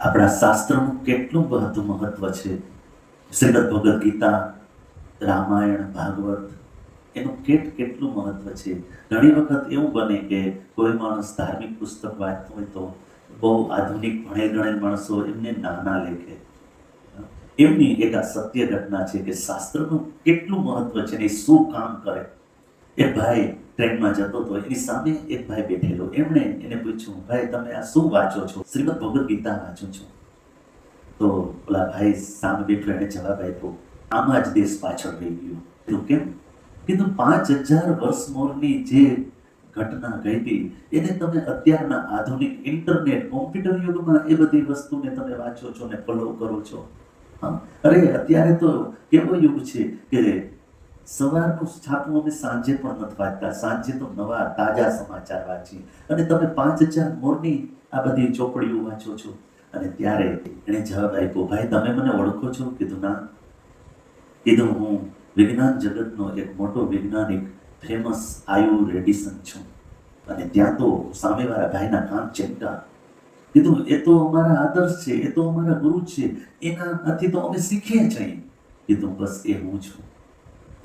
આપણા શાસ્ત્રનું કેટલું બધું મહત્વ છે? શ્રીમદ ભગવદ્ ગીતા, રામાયણ, ભાગવત, એનું કેટ કેટલું મહત્વ છે? ઘણી વખત એવું બને કે કોઈ માણસ ધાર્મિક પુસ્તક વાંચતો હોય તો બહુ આધુનિક ભણે ગણેલ માણસો એમને નાના લેખે. એમની એક આ સત્ય ઘટના છે કે શાસ્ત્રનું કેટલું મહત્વ છે ને શું કામ કરે? એક ભાઈ ટ્રેનમાં જતો હતો એની સામે એક ભાઈ બેઠેલો. એમણે એને પૂછ્યું, ભાઈ, તમે આ શું વાંચો છો? શ્રીમદ ભગવદ્ ગીતા વાંચો છો. તો ઓલા ભાઈ સામે બેઠો એને જવાબ આપ્યો, આમાં જ દેશ પાછળ રહી ગયો. કીધું, કેમ? કીધું, પાંચ હજાર વર્ષ મોરની જે ઘટના ગઈ હતી એને તમે અત્યારના આધુનિક ઇન્ટરનેટ, કોમ્પ્યુટર યુગમાં એ બધી વસ્તુને તમે વાંચો છો ને ફોલો કરો છો? હા, અરે, અત્યારે તો કેવો યુગ છે કે સવારનું છાપું અમે સાંજે પણ નથી વાંચતા. સાંજે તો નવા તાજા સમાચાર વાંચીએ. અને તમે પાંચ હજાર મોરની આ બધી ચોપડીઓ વાંચો છો. અને ત્યારે એણે જવાબ આપ્યો, ભાઈ, તમે મને ઓળખો છો? કીધું, ના. કીધું, હું વિજ્ઞાન જગતનો એક મોટો વૈજ્ઞાનિક ફેમસ આયુ રેડિસન છું. અને ત્યાં તો સામેવાળા ભાઈના કાન ચેમકા કીધું, એ તો અમારા આદર્શ છે, એ તો અમારા ગુરુ છે. એનાથી તો અમે શીખીએ છીએ કીધું, બસ, એ હું છું.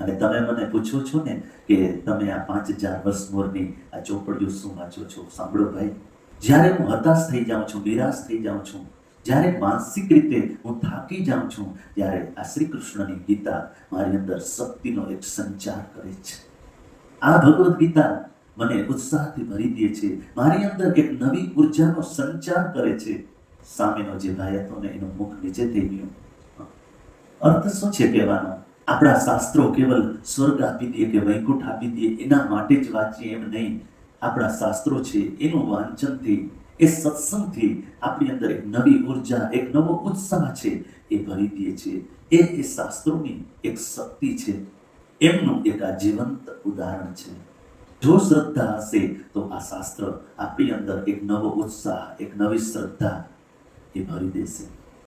અને તમે મને પૂછો છો ને કે તમે આ પાંચ હજાર વર્ષ મોરની આ ચોપડીઓ શું વાંચો છો? સાંભળો ભાઈ. જ્યારે હું હતાશ થઈ જાઉં છું, નિરાશ થઈ જાઉં છું, જ્યારે માનસિક રીતે હું થાકી જાઉં છું, ત્યારે આ શ્રી કૃષ્ણની ગીતા મારી અંદર શક્તિનો એક સંચાર કરે છે. આ ભગવદ્ ગીતા મને ઉત્સાહથી ભરી દે છે, મારી અંદર એક નવી ઉર્જાનો સંચાર કરે છે. સામેનો જે ભાઈ હતો ને, એનું મુખ નીચે થઈ ગયું. અર્થ શું છે કહેવાનો? આપણા શાસ્ત્રો કેવલ સ્વર્ગ આપી દે કે વૈકુંઠ આપી દે, એના માટે જ વાંચીએ એમ નહીં. આપણા શાસ્ત્રો છે, એનું વાંચનથી એ સત્સંગથી આપણી અંદર એક નવી ઊર્જા, એક નવો ઉત્સાહ છે, એ ભરી દે છે. એ એ શાસ્ત્રોની એક શક્તિ છે. એમનું એક આ જીવંત ઉદાહરણ છે. જો શ્રદ્ધા હશે, તો આ શાસ્ત્ર આપણી અંદર એક નવો ઉત્સાહ, એક નવી શ્રદ્ધા એ ભરી દેશે.